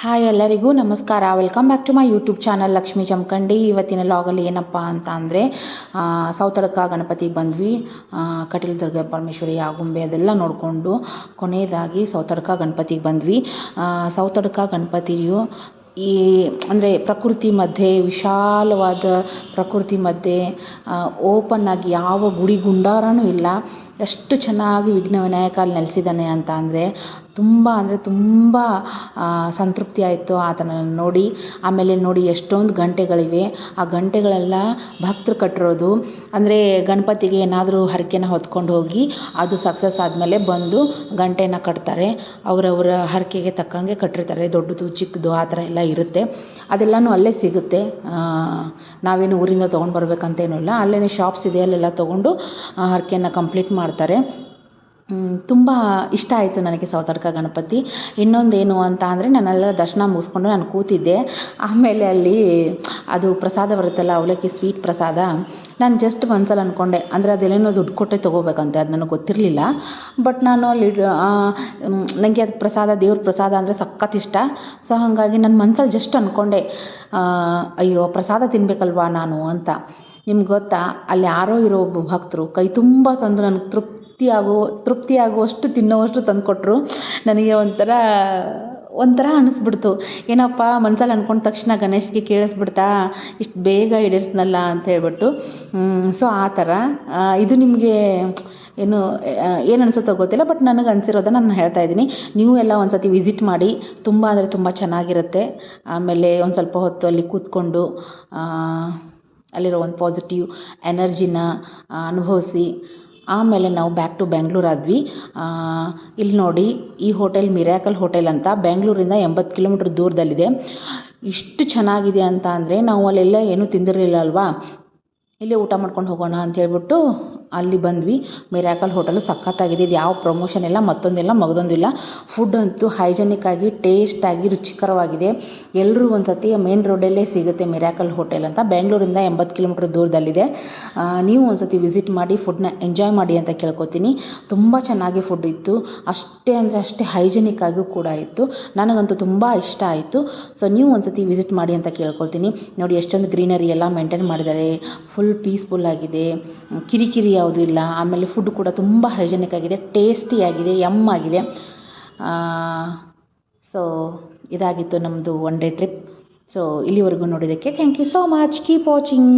Hi ಎಲ್ಲರಿಗೂ ನಮಸ್ಕಾರ. Welcome back to my YouTube channel Lakshmi Jamakhandi ಇವತ್ತಿನ ಲಾಗಲ್ಲಿ ಏನಪ್ಪ ಅಂತ ಅಂದರೆ ಸೌತಡ್ಕ ಗಣಪತಿಗೆ ಬಂದ್ವಿ. ಕಟೀಲ್ ಕಟೀಲು ದುರ್ಗ ಪರಮೇಶ್ವರಿ ಆಗುಂಬೆ ಅದೆಲ್ಲ ನೋಡಿಕೊಂಡು ಕೊನೆಯದಾಗಿ ಸೌತಡ್ಕ ಗಣಪತಿಗೆ ಬಂದ್ವಿ. ಸೌತಡ್ಕ ಗಣಪತಿಯು ಈ, ಅಂದರೆ ಪ್ರಕೃತಿ ಮಧ್ಯೆ, ವಿಶಾಲವಾದ ಪ್ರಕೃತಿ ಮಧ್ಯೆ ಓಪನ್ ಆಗಿ ಯಾವ ಗುಡಿ ಗುಂಡಾರನೂ ಇಲ್ಲ. ಎಷ್ಟು ಚೆನ್ನಾಗಿ ವಿಘ್ನ ವಿನಾಯಕ ಅಲ್ಲಿ ನೆಲೆಸಿದ್ದಾನೆ ಅಂತ ಅಂದರೆ ತುಂಬ ಅಂದರೆ ತುಂಬ ಸಂತೃಪ್ತಿ ಆಯಿತು ಆತನನ್ನು ನೋಡಿ. ಆಮೇಲೆ ನೋಡಿ ಎಷ್ಟೊಂದು ಗಂಟೆಗಳಿವೆ. ಆ ಗಂಟೆಗಳೆಲ್ಲ ಭಕ್ತರು ಕಟ್ಟಿರೋದು. ಅಂದರೆ ಗಣಪತಿಗೆ ಏನಾದರೂ ಹರಕೆನ ಹೊತ್ಕೊಂಡು ಹೋಗಿ ಅದು ಸಕ್ಸಸ್ ಆದಮೇಲೆ ಬಂದು ಗಂಟೆನ ಕಟ್ತಾರೆ. ಅವರವರ ಹರಕೆಗೆ ತಕ್ಕಂಗೆ ಕಟ್ಟಿರ್ತಾರೆ. ದೊಡ್ಡದು, ಚಿಕ್ಕದು ಆ ಥರ ಎಲ್ಲ ಇರುತ್ತೆ. ಅದೆಲ್ಲನೂ ಅಲ್ಲೇ ಸಿಗುತ್ತೆ. ನಾವೇನು ಊರಿಂದ ತೊಗೊಂಡು ಬರಬೇಕಂತೇನೂ ಇಲ್ಲ. ಅಲ್ಲೇ ಶಾಪ್ಸ್ ಇದೆ, ಅಲ್ಲೆಲ್ಲ ತೊಗೊಂಡು ಹರಕೆನ ಕಂಪ್ಲೀಟ್ ಮಾಡ್ತಾರೆ. ತುಂಬ ಇಷ್ಟ ಆಯಿತು ನನಗೆ ಸೌತಡ್ಕ ಗಣಪತಿ. ಇನ್ನೊಂದೇನು ಅಂತ ಅಂದರೆ ನಾನೆಲ್ಲ ದರ್ಶನ ಮುಗಿಸ್ಕೊಂಡು ನಾನು ಕೂತಿದ್ದೆ. ಆಮೇಲೆ ಅಲ್ಲಿ ಅದು ಪ್ರಸಾದ ಬರುತ್ತಲ್ಲ, ಅವಲಕ್ಕಿ ಸ್ವೀಟ್ ಪ್ರಸಾದ. ನಾನು ಜಸ್ಟ್ ಒಂದ್ಸಲ ಅಂದ್ಕೊಂಡೆ ಅಂದರೆ ಅದೇನೇನೋ ದುಡ್ಡು ಕೊಟ್ಟೆ ತೊಗೋಬೇಕಂತೆ, ಅದು ನನಗೆ ಗೊತ್ತಿರಲಿಲ್ಲ. ಬಟ್ ನಾನು ಅಲ್ಲಿ ನನಗೆ ಅದು ಪ್ರಸಾದ, ದೇವ್ರ ಪ್ರಸಾದ ಅಂದರೆ ಸಖತ್ ಇಷ್ಟ. ಸೊ ಹಾಗಾಗಿ ನನ್ನ ಮನ್ಸಲ್ಲಿ ಜಸ್ಟ್ ಅಂದ್ಕೊಂಡೆ ಅಯ್ಯೋ, ಪ್ರಸಾದ ತಿನ್ನಬೇಕಲ್ವಾ ನಾನು ಅಂತ. ನಿಮ್ಗೆ ಗೊತ್ತಾ, ಅಲ್ಲಿ ಯಾರೋ ಇರೋ ಒಬ್ಬ ಭಕ್ತರು, ಕೈ ತುಂಬ ತಂದು ನನಗೆ ತೃಪ್ತಿ ಆಗೋ ತೃಪ್ತಿ ಆಗುವಷ್ಟು ತಿನ್ನೋವಷ್ಟು ತಂದು ಕೊಟ್ಟರು ನನಗೆ ಒಂಥರ ಒಂಥರ ಅನಿಸ್ಬಿಡ್ತು. ಏನಪ್ಪ, ಮನ್ಸಲ್ಲಿ ಅಂದ್ಕೊಂಡ ತಕ್ಷಣ ಗಣೇಶ್ಗೆ ಕೇಳಿಸ್ಬಿಡ್ತಾ, ಇಷ್ಟು ಬೇಗ ಈಡೇರಿಸ್ನಲ್ಲ ಅಂತ ಹೇಳ್ಬಿಟ್ಟು. ಸೊ ಆ ಥರ. ಇದು ನಿಮಗೆ, ಏನು ಏನು ಅನಿಸುತ್ತೋ ಗೊತ್ತಿಲ್ಲ, ಬಟ್ ನನಗೆ ಅನಿಸಿರೋದನ್ನ ನಾನು ಹೇಳ್ತಾ ಇದ್ದೀನಿ. ನೀವು ಎಲ್ಲ ಒಂದು ಸತಿ ವಿಸಿಟ್ ಮಾಡಿ, ತುಂಬ ಅಂದರೆ ತುಂಬ ಚೆನ್ನಾಗಿರುತ್ತೆ. ಆಮೇಲೆ ಒಂದು ಸ್ವಲ್ಪ ಹೊತ್ತು ಅಲ್ಲಿ ಕೂತ್ಕೊಂಡು ಅಲ್ಲಿರೋ ಒಂದು ಪಾಸಿಟಿವ್ ಎನರ್ಜಿನ ಅನುಭವಿಸಿ ಆಮೇಲೆ ನಾವು ಬ್ಯಾಕ್ ಟು ಬೆಂಗ್ಳೂರು ಆದ್ವಿ. ಇಲ್ಲಿ ನೋಡಿ, ಈ ಹೋಟೆಲ್ ಮಿರಾಕಲ್ ಹೋಟೆಲ್ ಅಂತ ಬೆಂಗಳೂರಿಂದ ಎಂಬತ್ತು ಕಿಲೋಮೀಟ್ರ್ ದೂರದಲ್ಲಿದೆ. ಇಷ್ಟು ಚೆನ್ನಾಗಿದೆ ಅಂತ ಅಂದರೆ ನಾವು ಅಲ್ಲೆಲ್ಲ ಏನೂ ತಿಂದಿರಲಿಲ್ಲ ಅಲ್ವಾ? ಇಲ್ಲೇ ಊಟ ಮಾಡ್ಕೊಂಡು ಹೋಗೋಣ ಅಂತ ಹೇಳ್ಬಿಟ್ಟು ಅಲ್ಲಿ ಬಂದ್ವಿ. ಮಿರಾಕಲ್ ಹೋಟೆಲು ಸಖತ್ತಾಗಿದೆ. ಇದು ಯಾವ ಪ್ರಮೋಷನ್ ಇಲ್ಲ, ಮತ್ತೊಂದಿಲ್ಲ, ಮಗದೊಂದಿಲ್ಲ. ಫುಡ್ ಅಂತೂ ಹೈಜೆನಿಕ್ ಆಗಿ ಟೇಸ್ಟಾಗಿ ರುಚಿಕರವಾಗಿದೆ. ಎಲ್ಲರೂ ಒಂದು ಸತಿ ಮೇನ್ ರೋಡಲ್ಲೇ ಸಿಗುತ್ತೆ ಮಿರಾಕಲ್ ಹೋಟೆಲ್ ಅಂತ. ಬೆಂಗಳೂರಿಂದ ಎಂಬತ್ತು ಕಿಲೋಮೀಟ್ರ್ ದೂರದಲ್ಲಿದೆ. ನೀವು ಒಂದು ಸತಿ ವಿಸಿಟ್ ಮಾಡಿ ಫುಡ್ನ ಎಂಜಾಯ್ ಮಾಡಿ ಅಂತ ಕೇಳ್ಕೊತೀನಿ. ತುಂಬ ಚೆನ್ನಾಗಿ ಫುಡ್ ಇತ್ತು. ಅಷ್ಟೇ ಅಂದರೆ ಅಷ್ಟೇ ಹೈಜೆನಿಕ್ ಆಗಿಯೂ ಕೂಡ ಇತ್ತು. ನನಗಂತೂ ತುಂಬ ಇಷ್ಟ ಆಯಿತು. ಸೊ ನೀವು ಒಂದು ಸತಿ ವಿಸಿಟ್ ಮಾಡಿ ಅಂತ ಕೇಳ್ಕೊಳ್ತೀನಿ. ನೋಡಿ, ಎಷ್ಟೊಂದು ಗ್ರೀನರಿ ಎಲ್ಲ ಮೇಂಟೈನ್ ಮಾಡಿದ್ದಾರೆ. ಫುಲ್ ಪೀಸ್ಫುಲ್ ಆಗಿದೆ. ಕಿರಿಕಿರಿ ಯಾವುದೂ ಇಲ್ಲ. ಆಮೇಲೆ ಫುಡ್ ಕೂಡ ತುಂಬ ಹೈಜೆನಿಕ್ ಆಗಿದೆ ಟೇಸ್ಟಿಯಾಗಿದೆ ಯಮ್ ಆಗಿದೆ. ಸೊ ಇದಾಗಿತ್ತು ನಮ್ಮದು ಒನ್ ಡೇ ಟ್ರಿಪ್ ಸೊ ಇಲ್ಲಿವರೆಗೂ ನೋಡಿದ್ದಕ್ಕೆ thank you so much keep watching